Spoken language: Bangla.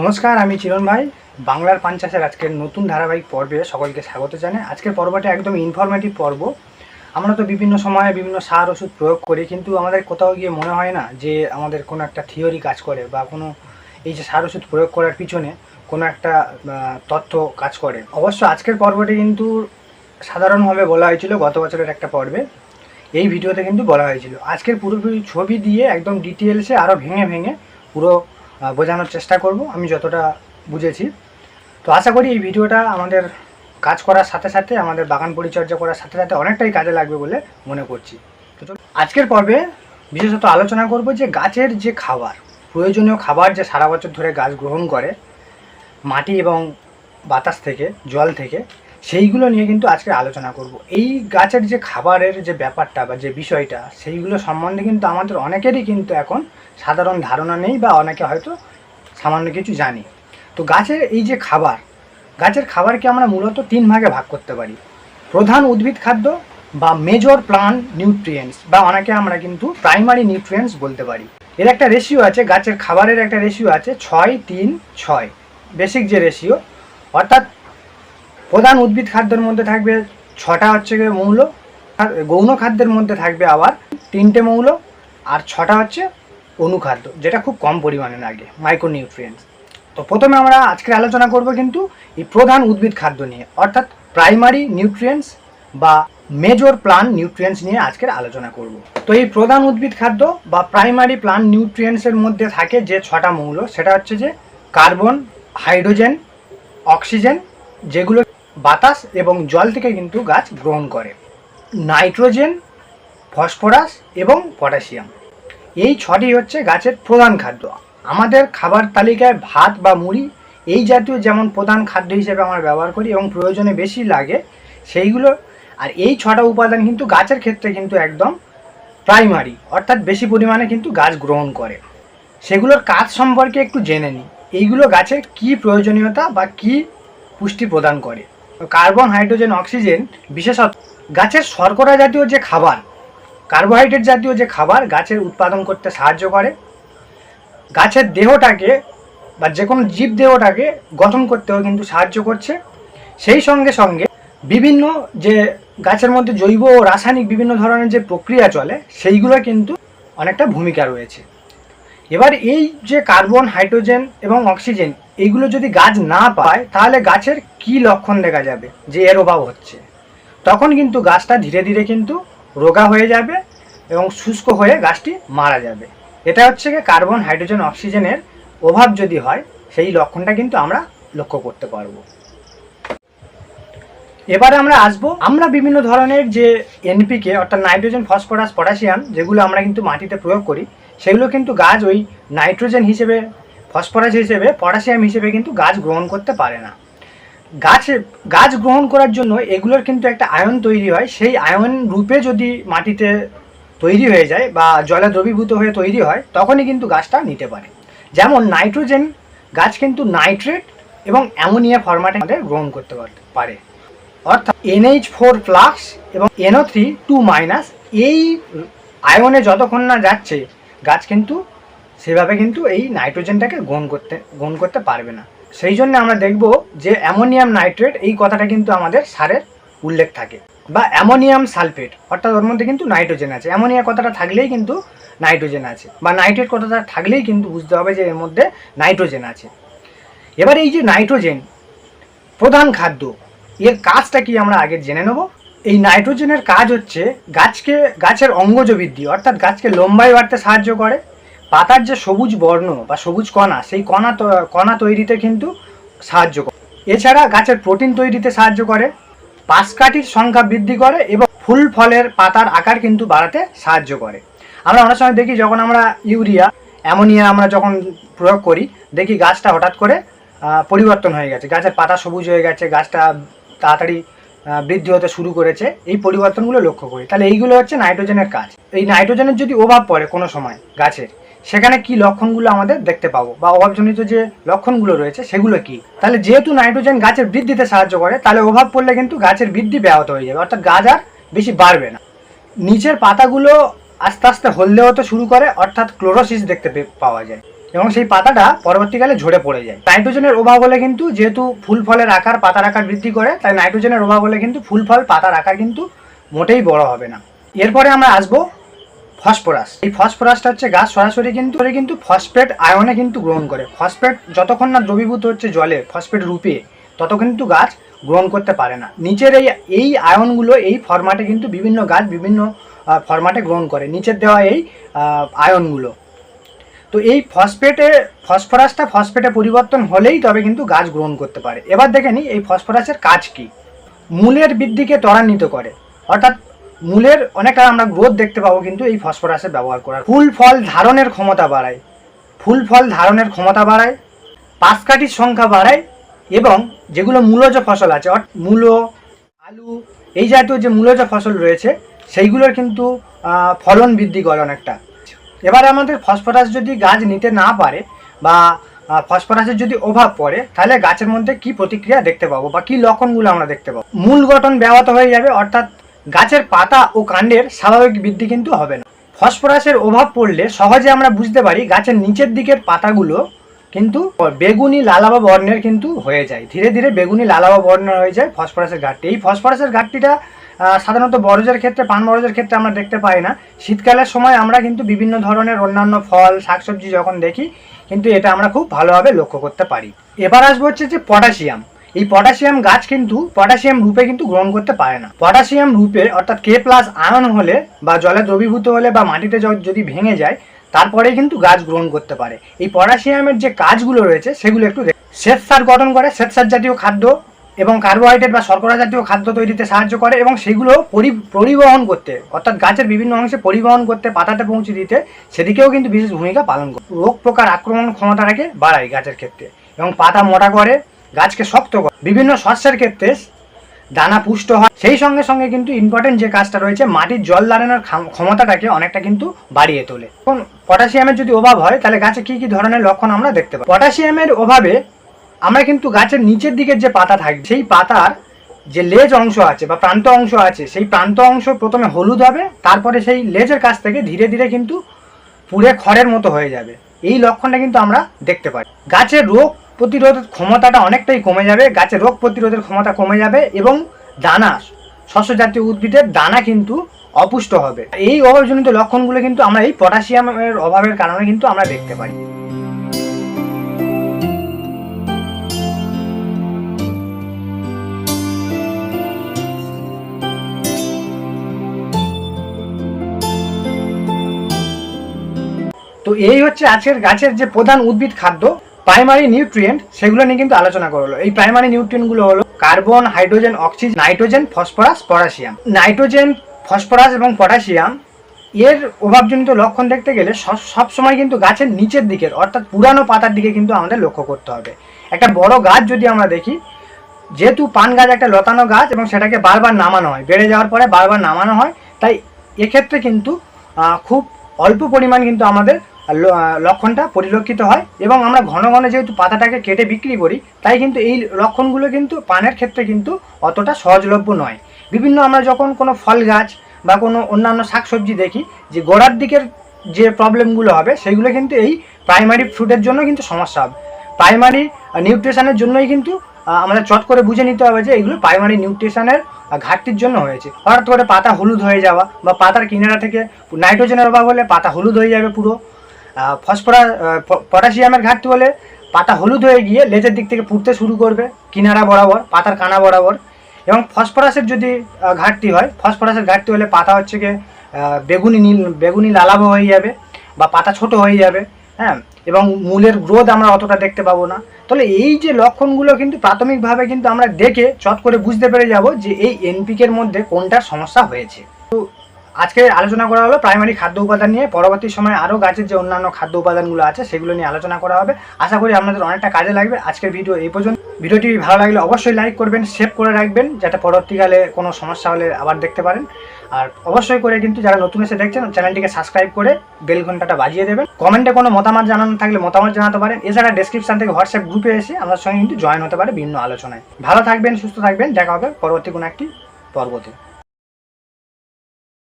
নমস্কার, আমি চিরণ ভাই। বাংলার পান চাষের আজকের নতুন ধারাবাহিক পর্বে সকলকে স্বাগত জানাই। আজকের পর্বটা একদম ইনফরমেটিভ পর্ব। আমরা তো বিভিন্ন সময়ে বিভিন্ন সার ওষুধ প্রয়োগ করি, কিন্তু আমাদের কোথাও গিয়ে মনে হয় না যে আমাদের কোনো একটা থিওরি কাজ করে বা কোনো এই যে সার ওষুধ প্রয়োগ করার পিছনে কোনো একটা তথ্য কাজ করে। অবশ্য আজকের পর্বটি কিন্তু সাধারণভাবে বলা হয়েছিল গত বছরের একটা পর্বে। এই ভিডিওতে কিন্তু বলা হয়েছিল। আজকের পুরোপুরি ছবি দিয়ে একদম ডিটেলসে আরও ভেঙে ভেঙে পুরো বোঝানোর চেষ্টা করব, আমি যতটা বুঝেছি। তো আশা করি এই ভিডিওটা আমাদের কাজ করার সাথে সাথে, আমাদের বাগান পরিচর্যা করার সাথে সাথে অনেকটাই কাজে লাগবে বলে মনে করছি। তো আজকের পর্বে বিশেষত আলোচনা করব যে গাছের যে খাবার, প্রয়োজনীয় খাবার যে সারা বছর ধরে গাছ গ্রহণ করে, মাটি এবং বাতাস থেকে, জল থেকে সেইগুলো নিয়ে কিন্তু আজকে আলোচনা করব। এই গাছের যে খাবারের যে ব্যাপারটা বা যে বিষয়টা, সেইগুলো সম্বন্ধে কিন্তু আমাদের অনেকেরই কিন্তু এখন সাধারণ ধারণা নেই বা অনেকে হয়তো সামান্য কিছু জানি। তো গাছের এই যে খাবার, গাছের খাবারকে আমরা মূলত তিন ভাগে ভাগ করতে পারি। প্রধান উদ্ভিদ খাদ্য বা মেজর প্লান্ট নিউট্রিয়েন্টস বা অনেকে আমরা কিন্তু প্রাইমারি নিউট্রিয়েন্টস বলতে পারি। এর একটা রেশিও আছে, গাছের খাবারের একটা রেশিও আছে ছয় তিন ছয়। বেসিক যে রেশিও অর্থাৎ প্রধান উদ্ভিদ খাদ্যের মধ্যে থাকবে ছটা হচ্ছে গিয়ে মৌল, আর গৌণ খাদ্যের মধ্যে থাকবে আবার তিনটে মৌল, আর ছটা হচ্ছে অনুখাদ্য, যেটা খুব কম পরিমাণে লাগে মাইক্রোনিউট্রিয়েন্টস তো প্রথমে আমরা আজকে আলোচনা করব কিন্তু এই প্রধান উদ্ভিদ খাদ্য নিয়ে, অর্থাৎ প্রাইমারি নিউট্রিয়েন্টস বা মেজর প্লান্ট নিউট্রিয়েন্টস নিয়ে আজকের আলোচনা করব। তো এই প্রধান উদ্ভিদ খাদ্য বা প্রাইমারি প্লান্ট নিউট্রিয়েন্টসের মধ্যে থাকে যে ছটা মৌল, সেটা হচ্ছে যে কার্বন হাইড্রোজেন অক্সিজেন যেগুলো বাতাস এবং জল থেকে কিন্তু গাছ গ্রহণ করে। নাইট্রোজেন, ফসফরাস এবং পটাশিয়াম। এই ছটি হচ্ছে গাছের প্রধান খাদ্য। আমাদের খাবার তালিকায় ভাত বা মুড়ি, এই জাতীয় যেমন প্রধান খাদ্য হিসেবে আমরা ব্যবহার করি এবং প্রয়োজনে বেশি লাগে সেইগুলো। আর এই ছটা উপাদান কিন্তু গাছের ক্ষেত্রে কিন্তু একদম প্রাইমারি, অর্থাৎ বেশি পরিমাণে কিন্তু গাছ গ্রহণ করে। সেগুলোর কাজ সম্পর্কে একটু জেনে নিই। এইগুলো গাছের কি প্রয়োজনীয়তা বা কি পুষ্টি প্রদান করে? কার্বন, হাইড্রোজেন, অক্সিজেন বিশেষত গাছের শর্করা জাতীয় যে খাবার, কার্বোহাইড্রেট জাতীয় যে খাবার গাছের উৎপাদন করতে সাহায্য করে। গাছের দেহটাকে বা যে কোনো জীব দেহটাকে গঠন করতেও কিন্তু সাহায্য করছে। সেই সঙ্গে সঙ্গে বিভিন্ন যে গাছের মধ্যে জৈব ও রাসায়নিক বিভিন্ন ধরনের যে প্রক্রিয়া চলে, সেইগুলো কিন্তু অনেকটা ভূমিকা রয়েছে। এবার এই যে কার্বন, হাইড্রোজেন এবং অক্সিজেন এইগুলো যদি গাছ না পায়, তাহলে গাছের কি লক্ষণ দেখা যাবে? যে এর অভাব হচ্ছে। তখন কিন্তু গাছটা ধীরে ধীরে কিন্তু রোগা হয়ে যাবে এবং শুষ্ক হয়ে গাছটি মারা যাবে। এটা হচ্ছে গিয়ে কার্বন, হাইড্রোজেন, অক্সিজেনের অভাব যদি হয়, সেই লক্ষণটা কিন্তু আমরা লক্ষ্য করতে পারব। এবারে আমরা আসব, আমরা বিভিন্ন ধরনের যে এনপিকে অর্থাৎ নাইট্রোজেন, ফসফরাস, পটাশিয়াম, যেগুলো আমরা কিন্তু মাটিতে প্রয়োগ করি, সেগুলো কিন্তু গাছ ওই নাইট্রোজেন হিসেবে ফসফরাস হিসেবে পটাশিয়াম হিসেবে কিন্তু গাছ গ্রহণ করতে পারে না। গাছে, গাছ গ্রহণ করার জন্য এগুলোর কিন্তু একটা আয়ন তৈরি হয়। সেই আয়ন রূপে যদি মাটিতে তৈরি হয়ে যায় বা জলে দ্রবীভূত হয়ে তৈরি হয়, তখনই কিন্তু গাছটা নিতে পারে। যেমন নাইট্রোজেন, গাছ কিন্তু নাইট্রেট এবং অ্যামোনিয়া ফরম্যাটে আমাদের গ্রহণ করতে পার- অর্থাৎ এনএইচ ফোর প্লাস এবং এনও থ্রি টু মাইনাস এই আয়নে যতক্ষণ না যাচ্ছে, গাছ কিন্তু সেভাবে কিন্তু এই নাইট্রোজেনটাকে গ্রহণ করতে গ্রহণ করতে পারবে না। সেই জন্য আমরা দেখব যে অ্যামোনিয়াম নাইট্রেট, এই কথাটা কিন্তু আমাদের সারের উল্লেখ থাকে। বা অ্যামোনিয়াম সালফেট, অর্থাৎ ওর মধ্যে কিন্তু নাইট্রোজেন আছে। অ্যামোনিয়া কথাটা থাকলেই কিন্তু নাইট্রোজেন আছে। বা নাইট্রেট কথাটা থাকলেই কিন্তু বুঝতে হবে যে এর মধ্যে নাইট্রোজেন আছে। এবার এই যে নাইট্রোজেন, প্রধান খাদ্য, এর কাজটা কি আমরা আগে জেনে নেব? এই নাইট্রোজেনের কাজ হচ্ছে গাছকে, গাছের অঙ্গজ বৃদ্ধি, অর্থাৎ গাছকে লম্বায় বাড়তে সাহায্য করে। পাতার যে সবুজ বর্ণ বা সবুজ কণা, সেই কণা কণা তৈরিতে কিন্তু সাহায্য করে। এছাড়া গাছের প্রোটিন তৈরিতে সাহায্য করে পাশকাঠির সংখ্যা বৃদ্ধি করে এবং ফুল ফলের পাতার আকার কিন্তু বাড়াতে সাহায্য করে। আমরা অনেক সময় দেখি যখন আমরা ইউরিয়া, অ্যামোনিয়া আমরা যখন প্রয়োগ করি, দেখি গাছটা হঠাৎ করে পরিবর্তন হয়ে গেছে। গাছের পাতা সবুজ হয়ে গেছে, গাছটা তাড়াতাড়ি বৃদ্ধি হতে শুরু করেছে। এই পরিবর্তনগুলো লক্ষ্য করি। তাহলে এইগুলো হচ্ছে নাইট্রোজেনের কাজ। এই নাইট্রোজেনের যদি অভাব পড়ে কোনো সময় গাছের সেখানে কি লক্ষণগুলো আমাদের দেখতে পাবো? বা অভাবজনিত যে লক্ষণগুলো রয়েছে, সেগুলো কি? তাহলে যেহেতু নাইট্রোজেন গাছের বৃদ্ধিতে সাহায্য করে, তাহলে অভাব পড়লে কিন্তু গাছের বৃদ্ধি ব্যাহত হয়ে যাবে, অর্থাৎ গাছ আর বেশি বাড়বে না। নিচের পাতাগুলো আস্তে আস্তে হলদে হতে শুরু করে, অর্থাৎ ক্লোরোসিস দেখতে পাওয়া যায়। এবং সেই পাতাটা পরবর্তীকালে ঝরে পড়ে যায়। নাইট্রোজেনের অভাব হলে কিন্তু যেহেতু ফুল ফলের আকার পাতার আকার বৃদ্ধি করে, তাই নাইট্রোজেনের অভাব হলে কিন্তু ফুল ফল পাতার আকার কিন্তু মোটেই বড় হবে না। এরপরে আমরা আসব ফসফরাস। এই ফসফরাসটা হচ্ছে গাছ সরাসরি কিন্তু কিন্তু ফসফেট আয়নে কিন্তু গ্রহণ করে। ফসফেট যতক্ষণ না দ্রবীভূত হচ্ছে জলে, ফসফেট রূপে তত কিন্তু গাছ গ্রহণ করতে পারে না। নিচের এই এই আয়নগুলো, এই ফরম্যাটে কিন্তু বিভিন্ন গাছ বিভিন্ন ফরম্যাটে গ্রহণ করে। নিচের দেওয়া এই আয়নগুলো। তো এই ফসফেটে, ফসফরাসটা ফসফেটে পরিবর্তন হলেই তবে কিন্তু গাছ গ্রহণ করতে পারে। এবার দেখে নিই এই ফসফরাসের কাজ কি। মূলের বৃদ্ধিকে ত্বরান্বিত করে। অর্থাৎ মূলের অনেকটা আমরা গ্রোথ দেখতে পাবো কিন্তু এই ফসফরাসের ব্যবহার করার। ফুল ফল ধারণের ক্ষমতা বাড়ায়। ফুল ফল ধারণের ক্ষমতা বাড়ায়, পাশকাঠির সংখ্যা বাড়ায় এবং যেগুলো মূলজ ফসল আছে, অর্থাৎ মূলো, আলু, এই জাতীয় যে মূলজ ফসল রয়েছে, সেইগুলোর কিন্তু ফলন বৃদ্ধি করে অনেকটা। এবারে আমাদের ফসফরাস যদি গাছ নিতে না পারে বা ফসফরাসের যদি অভাব পড়ে, তাহলে গাছের মধ্যে কি প্রতিক্রিয়া দেখতে পাবো বা কি লক্ষণগুলো আমরা দেখতে পাবো? মূল গঠন ব্যাহত হয়ে যাবে, অর্থাৎ গাছের পাতা ও কাণ্ডের স্বাভাবিক বৃদ্ধি কিন্তু হবে না। ফসফরাসের অভাব পড়লে সহজে আমরা বুঝতে পারি গাছের নিচের দিকের পাতাগুলো কিন্তু বেগুনি লালাবা বর্ণের কিন্তু হয়ে যায়। ধীরে ধীরে বেগুনি লালাবা বর্ণের হয়ে যায় ফসফরাসের ঘাটতি। এই ফসফরাসের ঘাটতিটা আহ, সাধারণত বরজের ক্ষেত্রে পান বরজের ক্ষেত্রে আমরা দেখতে পাই না। শীতকালের সময় আমরা কিন্তু বিভিন্ন ধরনের অন্যান্য ফল শাকসবজি যখন দেখি কিন্তু এটা আমরা খুব ভালোভাবে লক্ষ্য করতে পারি। এবার আসব হচ্ছে যে পটাশিয়াম। এই পটাশিয়াম গাছ কিন্তু পটাশিয়াম রূপে কিন্তু গ্রহণ করতে পারে না। পটাশিয়াম রূপে অর্থাৎ কে প্লাস আয়ন হলে বা জলে দ্রবীভূত হলে বা মাটিতে যদি ভেঙে যায় তারপরে কিন্তু গাছ গ্রহণ করতে পারে। এই পটাশিয়ামের যে কাজগুলো রয়েছে, সেগুলো একটু শ্বেতসার গঠন করে শ্বেতসার জাতীয় খাদ্য এবং কার্বোহাইড্রেট বা শর্করা জাতীয় খাদ্য তৈরিতে সাহায্য করে এবং সেগুলো পরি- পরিবহন করতে, অর্থাৎ গাছের বিভিন্ন অংশে পরিবহন করতে, পাতাতে পৌঁছে দিতে, সেদিকেও কিন্তু বিশেষ ভূমিকা পালন করে। রোগ পোকার আক্রমণ ক্ষমতাটাকে বাড়ায় গাছের ক্ষেত্রে এবং পাতা মোটা করে গাছকে শক্ত করে। বিভিন্ন শস্যের ক্ষেত্রে দানা পুষ্ট হয়। সেই সঙ্গে সঙ্গে কিন্তু ইম্পর্টেন্ট যে কাজটা রয়েছে, মাটির জল দাঁড়ানোর ক্ষমতাটাকে অনেকটা কিন্তু বাড়িয়ে তোলে। এখন পটাশিয়ামের যদি অভাব হয়, তাহলে গাছে কি কি ধরনের লক্ষণ আমরা দেখতে পাই পটাশিয়ামের অভাবে আমরা কিন্তু গাছের নিচের দিকের যে পাতা থাকবে সেই পাতার যে লেজ অংশ আছে বা প্রান্ত অংশ আছে, সেই প্রান্ত অংশ প্রথমে হলুদ হবে, তারপরে সেই লেজের কাছ থেকে ধীরে ধীরে কিন্তু পুড়ে খড়ের মতো হয়ে যাবে। এই লক্ষণটা কিন্তু আমরা দেখতে পাই। গাছের রোগ প্রতিরোধের ক্ষমতাটা অনেকটাই কমে যাবে গাছের রোগ প্রতিরোধের ক্ষমতা কমে যাবে এবং দানা শস্য জাতীয় উদ্ভিদের দানা কিন্তু অপুষ্ট হবে। এই অভাবজনিত লক্ষণগুলো কিন্তু আমরা এই পটাশিয়ামের অভাবের কারণে কিন্তু আমরা দেখতে পাই। তো এই হচ্ছে আজকের গাছের যে প্রধান উদ্ভিদ খাদ্য। প্রাইমারি নিউট্রিয়েন্ট সেগুলো নিয়ে কিন্তু আলোচনা করল এই প্রাইমারি নিউট্রিয়েন্টগুলো হলো carbon hydrogen oxygen nitrogen phosphorus potassium nitrogen phosphorus এবং পটাশিয়াম এর অভাবজনিত লক্ষণ দেখতে গেলে সব সময় কিন্তু গাছের নিচের দিকের অর্থাৎ পুরানো পাতার দিকে কিন্তু আমাদের লক্ষ্য করতে হবে। একটা বড় গাছ যদি আমরা দেখি, যেহেতু পান গাছ একটা লতানো গাছ এবং সেটাকে বারবার নামানো হয়, বেড়ে যাওয়ার পরে বারবার নামানো হয়, তাই এক্ষেত্রে কিন্তু খুব অল্প পরিমাণ কিন্তু আমাদের লক্ষণটা পরিলক্ষিত হয় এবং আমরা ঘন ঘন যেহেতু পাতাটাকে কেটে বিক্রি করি, তাই কিন্তু এই লক্ষণগুলো কিন্তু পানের ক্ষেত্রে কিন্তু অতটা সহজলভ্য নয়। বিভিন্ন আমরা যখন কোনো ফল গাছ বা কোনো অন্যান্য শাকসবজি দেখি, যে গোড়ার দিকের যে প্রবলেমগুলো হবে, সেগুলো কিন্তু এই প্রাইমারি ফ্রুটের জন্য কিন্তু সমস্যা হবে। প্রাইমারি নিউট্রিশনের জন্যই কিন্তু আমাদের চট করে বুঝে নিতে হবে যে এগুলো প্রাইমারি নিউট্রিশনের ঘাটতির জন্য হয়েছে। হঠাৎ করে পাতা হলুদ হয়ে যাওয়া বা পাতার কিনারা থেকে নাইট্রোজেনের অভাব হলে পাতা হলুদ হয়ে যাবে পুরো। ফসফরাস পটাশিয়ামের ঘাটতি হলে পাতা হলুদ হয়ে গিয়ে লেজের দিক থেকে পুড়তে শুরু করবে, কিনারা বরাবর, পাতার কানা বরাবর। এবং ফসফরাসের যদি ঘাটতি হয়, ফসফরাসের ঘাটতি হলে পাতা হচ্ছে গিয়ে বেগুনি নীল, বেগুনি লালাভ হয়ে যাবে বা পাতা ছোট হয়ে যাবে হ্যাঁ? এবং মূলের গ্রোথ আমরা অতটা দেখতে পাবো না। তাহলে এই যে লক্ষণগুলো কিন্তু প্রাথমিকভাবে কিন্তু আমরা দেখে চট করে বুঝতে পেরে যাব যে এই এনপিকের মধ্যে কোনটার সমস্যা হয়েছে। আজকে আলোচনা করা হলো প্রাইমারি খাদ্য উপাদান নিয়ে। পরবর্তী সময়ে আরও গাছের যে অন্যান্য খাদ্য উপাদানগুলো আছে, সেগুলো নিয়ে আলোচনা করা হবে। আশা করি আপনাদের অনেকটা কাজে লাগবে। আজকের ভিডিও এই পর্যন্ত। ভিডিওটি ভালো লাগলে অবশ্যই লাইক করবেন সেভ করে রাখবেন, যাতে পরবর্তীকালে কোনো সমস্যা হলে আবার দেখতে পারেন। আর অবশ্যই করে কিন্তু যারা নতুন এসে দেখছেন চ্যানেলটিকে সাবস্ক্রাইব করে বেল ঘন্টাটা বাজিয়ে দেবেন। কমেন্টে কোনো মতামত জানানো থাকলে মতামত জানাতে পারেন। এছাড়া ডেসক্রিপশন থেকে হোয়াটসঅ্যাপ গ্রুপে এসে আমার সঙ্গে কিন্তু জয়েন হতে পারে বিভিন্ন আলোচনায়। ভালো থাকবেন, সুস্থ থাকবেন। দেখা হবে পরবর্তী কোনো একটি পর্বতে।